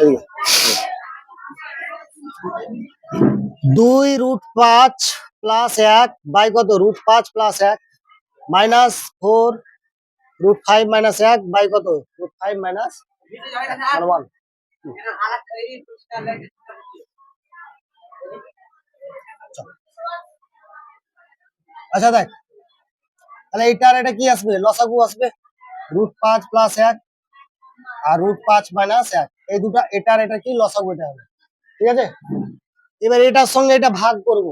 এদিকে। দুই রুট পাঁচ প্লাস এক, বাই কত? রুট পাঁচ প্লাস এক minus four root five minus এক, বাই কত? রুট ফাইভ মাইনাস ওয়ান আচ্ছা দেখ, তাহলে এইটার এটা কি আসবে? লসাগু আসবে? রুট পাঁচ প্লাস এক আর রুট পাঁচ মাইনাস এক। এই দুটা এটার এটা কি? লসাগু এটা হবে। ঠিক আছে? এবার এটার সঙ্গে এটা ভাগ করব।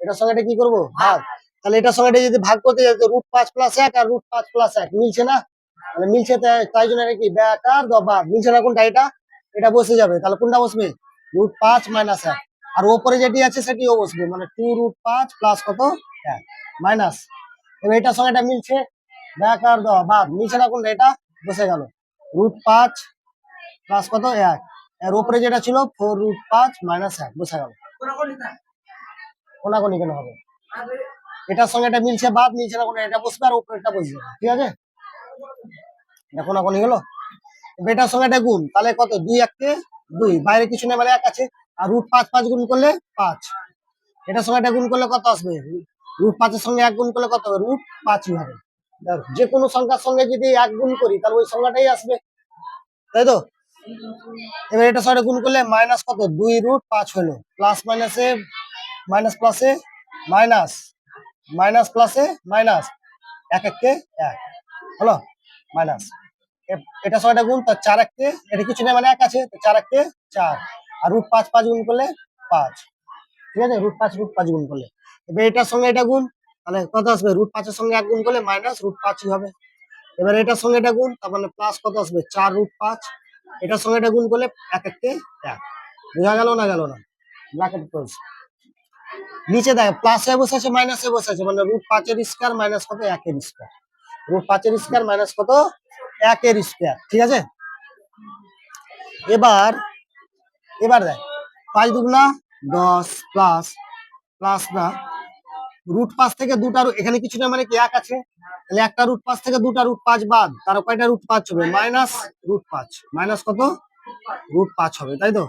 এটার সঙ্গে এটা কি করব? ভাগ। তাহলে এটার সঙ্গে এটা যদি ভাগ করতে যাই রুট পাঁচ প্লাস এক আর রুট পাঁচ প্লাস এক। মিলছে না? তাহলে মিলছে তাই জন্য এটা কি? ব্যাক আর দবা মিলছে না কোনটা? এটা? এটা বসে যাবে। তাহলে কোনটা বসবে? রুট পাঁচ মাইনাস এক। আর ওপরে যেটি আছে, সেটিও বসবে। মানে টু রুট পাঁচ প্লাস কত? এক। মাইনাস এবার এটার সঙ্গে এটা মিলছে? ব্যাক আর দবা বাদ মিলছে না কোনটা? এটা? বসে গেল। রুট পাঁচ প্লাস কত? এক। এর উপরে যেটা ছিল ফোর রুট পাঁচ মাইনাস এক বসে গেল। কোনাকুনি কেন হবে? এটার সঙ্গে এটা মিলছে বাদ, মিলছে না কোনো এটা বসবে আর উপরে এটা বসবে ঠিক আছে? এটা কোনাকুনি গেল এটার সঙ্গে এটা গুণ, তাহলে কত? দুই এককে দুই, বাইরে কিছু নেই মানে এক আছে। আর রুট পাঁচ পাঁচ গুণ করলে পাঁচ। এটার সঙ্গে এটা গুণ করলে কত আসবে? রুট পাঁচের সঙ্গে এক গুণ করলে কত হবে? রুট পাঁচই হবে। যে কোনো সংখ্যার সঙ্গে যদি এক গুণ করি, তাহলে ওই সংখ্যাটাই আসবে। তাই তো? এবার এটা সঙ্গে গুণ করলে মাইনাস কত? দুই রুট পাঁচ হলো। প্লাস মাইনাসে মাইনাস প্লাসে মাইনাস মাইনাস প্লাসে মাইনাস এক এককে এক। হলো? মাইনাস এটা সঙ্গে গুণ তার চার এককে, এটা কিছু নেই মানে এক আছে চার এককে চার। আর রুট পাঁচ পাঁচ গুণ করলে পাঁচ। ঠিক আছে? রুট পাঁচ রুট পাঁচ গুণ করলে। এবার এটার সঙ্গে এটা গুণ তাহলে কত আসবে? রুট পাঁচের সঙ্গে এক গুণ করলে মাইনাস রুট পাঁচই হবে। এবার এটার সঙ্গে এটা গুণ, তার মানে প্লাস কত আসবে? চার রুট পাঁচ। এটার সঙ্গে এটা গুণ করলে এক এককে এক। বোঝা গেল না গেল না? ব্র্যাকেট ক্লোজ নিচে দেখ প্লাসে বসে আছে মাইনাসে বসে আছে। মানে রুট পাঁচের স্কয়ার মাইনাস কত? একের স্কয়ার রুট পাঁচের স্কয়ার মাইনাস কত? একের স্কয়ার ঠিক আছে? এবার এবার দেখ, পাঁচ দুগুনা দশ প্লাস প্লাস না রুট পাঁচ থেকে দুটা এখানে কিছু না মানে কি এক আছে? তাহলে একটা রুট পাঁচ থেকে দুটা রুট পাঁচ বাদ তার কয়টা রুট পাঁচ হবে? মাইনাস রুট পাঁচ মাইনাস কত? রুট পাঁচ হবে, তাই তো?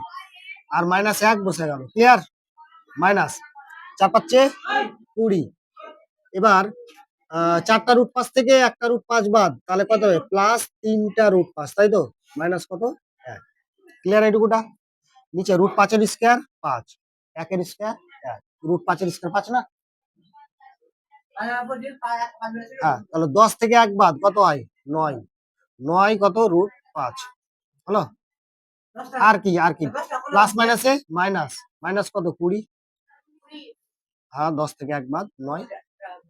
আর মাইনাস এক বসে গেল ক্লিয়ার মাইনাস চার পাচ্ছে কুড়ি। এবার চারটা রুট পাঁচ থেকে একটা রুট পাঁচ বাদ, তাহলে কত হবে? প্লাস তিনটা রুট পাঁচ তাই তো? মাইনাস কত? এক। ক্লিয়ার এইটুকুটা? নিচে রুট পাঁচের স্কোয়ার পাঁচ। একের স্কোয়ার এক। রুট পাঁচের স্কোয়ার পাঁচ না? হ্যাঁ তাহলে দশ থেকে এক বাদ কত হয়? নয়। নয় কত রুট পাঁচ? হলো? আর কি আর কি? প্লাস মাইনাসে মাইনাস মাইনাস কত? কুড়ি? হ্যাঁ দশ থেকে এক বাদ নয়।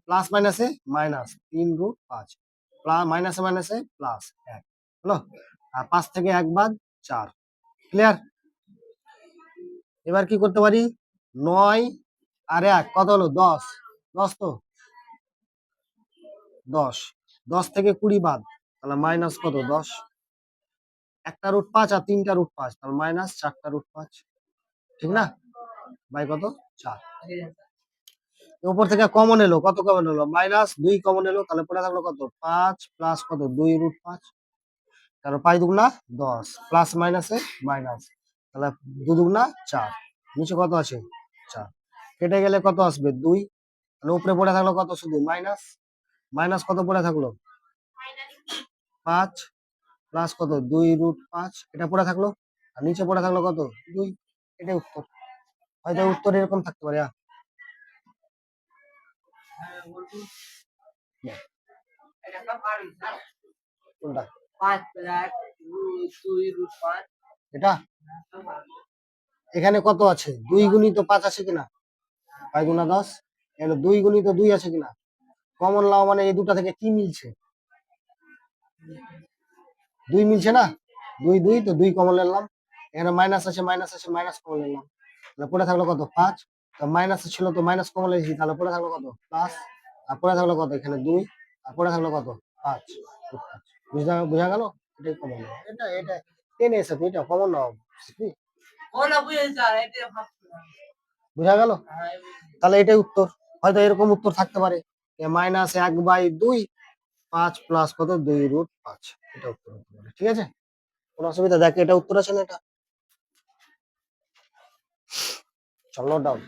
প্লাস মাইনাসে মাইনাস তিন রুট পাঁচ। প্লাস মাইনাসে মাইনাসে প্লাস এক। হলো? আর পাঁচ থেকে এক বাদ চার। ক্লিয়ার এবার কি করতে পারি? নয় আর এক কত হলো? দশ। দশ তো? দশ। দশ থেকে কুড়ি বাদ, তাহলে মাইনাস কত? দশ। একটা রুট পাঁচ আর তিনটা রুট পাঁচ, তাহলে মাইনাস চারটা রুট পাঁচ। ঠিক না? বাই কত? চার। উপর থেকে কমন এলো, কত কমন এলো? মাইনাস দুই কমন এলো, তাহলে পড়ে থাকল কত? পাঁচ প্লাস কত? দুই রুট পাঁচ। তাহলে পাঁচ দুগুনা দশ। প্লাস মাইনাসে মাইনাস তাহলে দু দুগুনা চার। নিচে কত আছে? চার। কেটে গেলে কত আসবে? দুই। তাহলে উপরে পড়ে থাকল কত? শুধু মাইনাস মাইনাস কত পড়ে থাকল? পাঁচ প্লাস কত? দুই রুট পাঁচ, এটা পড়ে থাকল? আর নিচে পড়ে থাকল কত? দুই এটা উত্তর। হয়তো উত্তর এরকম থাকতে পারে পাঁচ এটা? এখানে কত আছে? দুই গুণিত পাঁচ আছে কিনা? দশ। এখানে দুই গুণিত দুই আছে কিনা? কমন লাও মানে এই দুটা থেকে কি মিলছে? দুই মিলছে না? দুই দুই তো দুই কমন নিলাম এখানে মাইনাস আছে মাইনাস আছে মাইনাস কমন নিলাম তাহলে পড়ে থাকল কত? পাঁচ। তো মাইনাস ছিল তো মাইনাস কমন নিয়েছি তাহলে পড়ে থাকল কত? প্লাস আর পড়ে থাকল কত? এখানে দুই। আর পড়ে থাকল কত? পাঁচ। বুঝা বুঝা গেল? এটাই কমন এটা এটা টেনে এসে এটা কমন নাও বুঝা গেল? হ্যাঁ, তাহলে এটাই উত্তর। হয়তো এরকম উত্তর থাকতে পারে। মাইনাস এক বাই দুই, পাঁচ প্লাস কত? দুই রুট পাঁচ। এটা উত্তর হতে পারে, ঠিক আছে? কোন অসুবিধা? দেখ, এটা উত্তর আছে না এটা? চল ডাউন